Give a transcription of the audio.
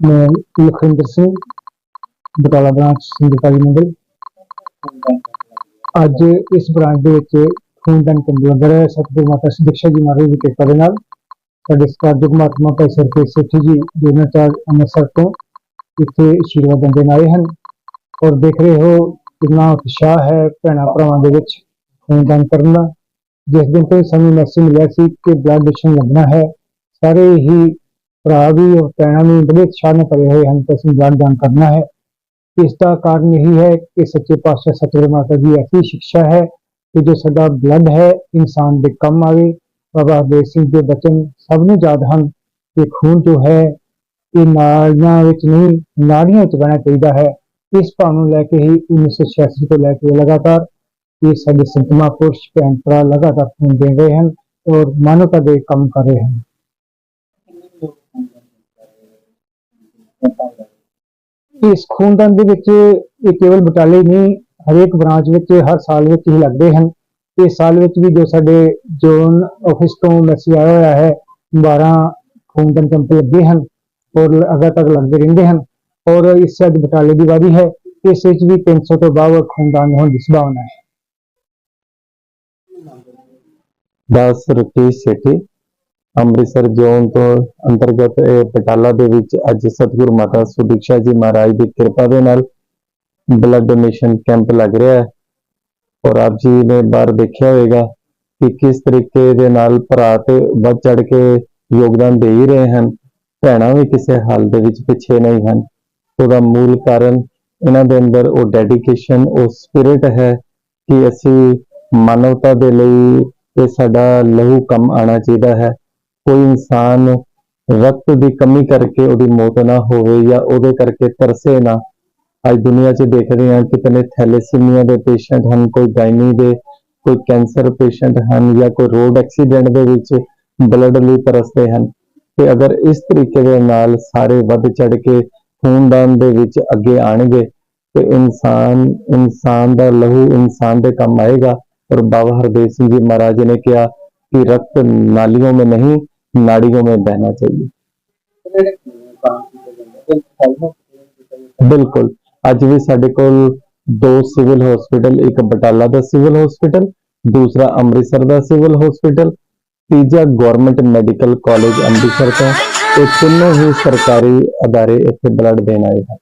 ਮੈਂ ਲਖਿੰਦਰ ਸਿੰਘ, ਬਟਾਲਾ ਬ੍ਰਾਂਚ ਸਿੰਧਕਾਲੀ ਮੰਡਲ ਅੱਜ ਇਸ ਬ੍ਰਾਂਚ ਦੇ ਵਿੱਚ ਖੂਨਦਾਨ ਕੈਂਪ ਲੱਗ ਰਿਹਾ ਹੈ ਸਤਿਗੁਰੂ ਮਾਤਾ ਸਿੱਖਿਆ ਜੀ ਮਹਾਰਾਜ ਦੀ ਕਿਰਪਾ ਦੇ ਨਾਲ ਸਾਡੇ ਸਤਿਕਾਰਯੋਗ ਮਹਾਤਮਾ ਭਾਈ ਸਰਪ੍ਰੀਤ ਸੇਠੀ ਜੀ ਜਨਰਲ ਚਾਰਜ ਅੰਮ੍ਰਿਤਸਰ ਤੋਂ ਇੱਥੇ ਆਸ਼ੀਰਵਾਦ ਦੇਣ ਆਏ ਹਨ ਔਰ ਦੇਖ ਰਹੇ ਹੋ ਕਿੰਨਾ ਉਤਸ਼ਾਹ ਹੈ ਭੈਣਾਂ ਭਰਾਵਾਂ ਦੇ ਵਿੱਚ ਖੂਨਦਾਨ ਕਰਨ। ਦਾ ਜਿਸ ਦਿਨ ਤੋਂ ਸਾਨੂੰ ਮੈਸੇਜ ਮਿਲਿਆ ਸੀ ਕਿ ਬਲੱਡ ਡੋਨੇਸ਼ਨ ਲੱਗਣਾ ਹੈ, ਸਾਰੇ ਹੀ ਭਰਾ ਵੀ ਔਰ ਭੈਣਾਂ ਵੀ ਬੜੇ ਉਤਸ਼ਾਹ ਨਾਲ ਭਰੇ ਹੋਏ ਹਨ ਕਿ ਅਸੀਂ ਬਲੱਡ ਦਾਨ ਕਰਨਾ ਹੈ ਇਸ ਦਾ ਕਾਰਨ ਇਹੀ ਹੈ ਕਿ ਸੱਚੇ ਪਾਤਸ਼ਾਹ ਸਤਿਗੁਰੂ ਮਾਤਾ ਦੀ ਐਸੀ ਸਿੱਖਿਆ ਹੈ ਕਿ ਜੋ ਸਾਡਾ ਬਲੱਡ ਹੈ ਇਨਸਾਨ ਦੇ ਕੰਮ ਆਵੇ ਬਾਬਾ ਹਰਦੇਵ ਸਿੰਘ ਦੇ ਬਚਨ ਸਭ ਨੂੰ ਯਾਦ ਹਨ ਕਿ ਖੂਨ ਜੋ ਹੈ ਇਹ ਨਾਲੀਆਂ ਵਿੱਚ ਨਹੀਂ ਨਾੜੀਆਂ ਵਿੱਚ ਬਹਿਣਾ ਚਾਹੀਦਾ ਹੈ ਇਸ ਭਾਵ ਨੂੰ ਲੈ ਕੇ ਹੀ 1986 ਤੋਂ ਲੈ ਕੇ ਲਗਾਤਾਰ ਇਹ ਸਾਡੇ ਸੰਤ ਮਹਾਂਪੁਰਸ਼ ਭੈਣ ਭਰਾ ਲਗਾਤਾਰ ਖੂਨ ਦੇ ਰਹੇ ਹਨ ਔਰ ਮਾਨਵਤਾ ਦੇ ਕੰਮ ਕਰ ਰਹੇ ਹਨ ਇਸ ਖੂਨਦਾਨ ਦੇ ਵਿੱਚ ਇਹ ਕੇਵਲ ਬਟਾਲੇ ਨਹੀਂ, ਹਰੇਕ ਬ੍ਰਾਂਚ ਵਿੱਚ ਹਰ ਸਾਲ ਵਿੱਚ ਹੀ ਲੱਗਦੇ ਹਨ। ਇਸ ਸਾਲ ਵਿੱਚ ਵੀ ਜੋ ਸਾਡੇ ਜ਼ੋਨ ਆਫਿਸ ਤੋਂ ਮੈਸੇਜ ਆਇਆ ਹੋਇਆ ਹੈ 12 ਖੂਨਦਾਨ ਕੈਂਪ ਲੱਗੇ ਹਨ ਔਰ ਲਗਾਤਾਰ ਲੱਗਦੇ ਰਹਿੰਦੇ ਹਨ ਔਰ ਇਸ ਅੱਜ ਬਟਾਲੇ ਦੀ ਵਾਰੀ ਹੈ, ਇਸ ਵਿੱਚ ਵੀ 300 ਤੋਂ ਬਾਅਦ ਖੂਨਦਾਨ ਹੋਣ ਦੀ ਸੰਭਾਵਨਾ ਹੈ। ਦਾਸ ਰਕੇਸ਼ ਸੇਠੀ। ਅੰਮ੍ਰਿਤਸਰ ਜ਼ੋਨ ਤੋਂ ਅੰਤਰਗਤ ਇਹ ਪਟਾਲਾ ਦੇ ਵਿੱਚ ਅੱਜ ਸਤਿਗੁਰੂ ਮਾਤਾ ਸੁਦੀਕਸ਼ਾ ਜੀ ਮਹਾਰਾਜ ਦੀ ਕਿਰਪਾ ਦੇ ਨਾਲ ਬਲੱਡ ਡੋਨੇਸ਼ਨ ਕੈਂਪ ਲੱਗ ਰਿਹਾ ਹੈ। ਔਰ ਆਪ ਜੀ ਨੇ ਬਾਹਰ ਦੇਖਿਆ ਹੋਵੇਗਾ ਕਿ ਕਿਸ ਤਰੀਕੇ ਦੇ ਨਾਲ ਭਰਾ ਤੇ ਵੱਧ ਚੜ ਕੇ ਯੋਗਦਾਨ ਦੇ ਹੀ ਰਹੇ ਹਨ। ਭੈਣਾਂ ਵੀ ਕਿਸੇ ਹਾਲ ਦੇ ਵਿੱਚ ਪਿੱਛੇ ਨਹੀਂ ਹਨ। ਉਹਦਾ ਮੂਲ ਕਾਰਨ ਇਹਨਾਂ ਦੇ ਅੰਦਰ ਉਹ ਡੈਡੀਕੇਸ਼ਨ ਉਹ ਸਪਿਰਿਟ ਹੈ ਕਿ ਅਸੀਂ ਮਾਨਵਤਾ ਦੇ ਲਈ ਇਹ ਸਾਡਾ ਲਹੂ ਕੰਮ ਆਣਾ ਚਾਹੀਦਾ ਹੈ। ਕੋਈ ਇਨਸਾਨ ਰਕਤ ਦੀ ਕਮੀ ਕਰਕੇ ਉਹਦੀ ਮੌਤ ਨਾ ਹੋਵੇ ਜਾਂ ਉਹਦੇ ਕਰਕੇ ਤਰਸੇ ਨਾ ਅੱਜ ਦੁਨੀਆ 'ਚ ਦੇਖਦੇ ਹਾਂ ਕਿਤਨੇ ਥੈਲੇਸੀਮੀਆ ਦੇ ਪੇਸ਼ੈਂਟ ਹਨ ਕੋਈ ਗਾਇਨੀ ਦੇ ਕੋਈ ਕੈਂਸਰ ਪੇਸ਼ੈਂਟ ਹਨ ਜਾਂ ਕੋਈ ਰੋਡ ਐਕਸੀਡੈਂਟ ਦੇ ਵਿੱਚ ਬਲੱਡ ਲਈ ਤਰਸਦੇ ਹਨ ਤੇ ਅਗਰ ਇਸ ਤਰੀਕੇ ਦੇ ਨਾਲ ਸਾਰੇ ਵੱਧ ਚੜ ਕੇ ਖੂਨਦਾਨ ਦੇ ਵਿੱਚ ਅੱਗੇ ਆਣਗੇ ਤੇ ਇਨਸਾਨ ਇਨਸਾਨ ਦਾ ਲਹੂ ਇਨਸਾਨ ਦੇ ਕੰਮ ਆਏਗਾ और बाबा हरदेव सिंह जी महाराज ने किया कि रक्त नालियों में नहीं नाड़ियों में बहना चाहिए ਬਿਲਕੁਲ ਅੱਜ ਵੀ ਸਾਡੇ ਕੋਲ ਦੋ ਸਿਵਲ ਹਸਪੀਟਲ ਇੱਕ ਬਟਾਲਾ ਦਾ ਸਿਵਲ ਹਸਪੀਟਲ ਦੂਸਰਾ ਅੰਮ੍ਰਿਤਸਰ ਦਾ ਸਿਵਲ ਹਸਪੀਟਲ ਤੀਜਾ ਗਵਰਨਮੈਂਟ ਮੈਡੀਕਲ ਕਾਲਜ ਅੰਮ੍ਰਿਤਸਰ ਤੋਂ ਇਹ ਤਿੰਨੋਂ ਹੀ ਸਰਕਾਰੀ ਅਦਾਰੇ ਇੱਥੇ ਬਲੱਡ ਦੇਣ ਆਏ ਹਨ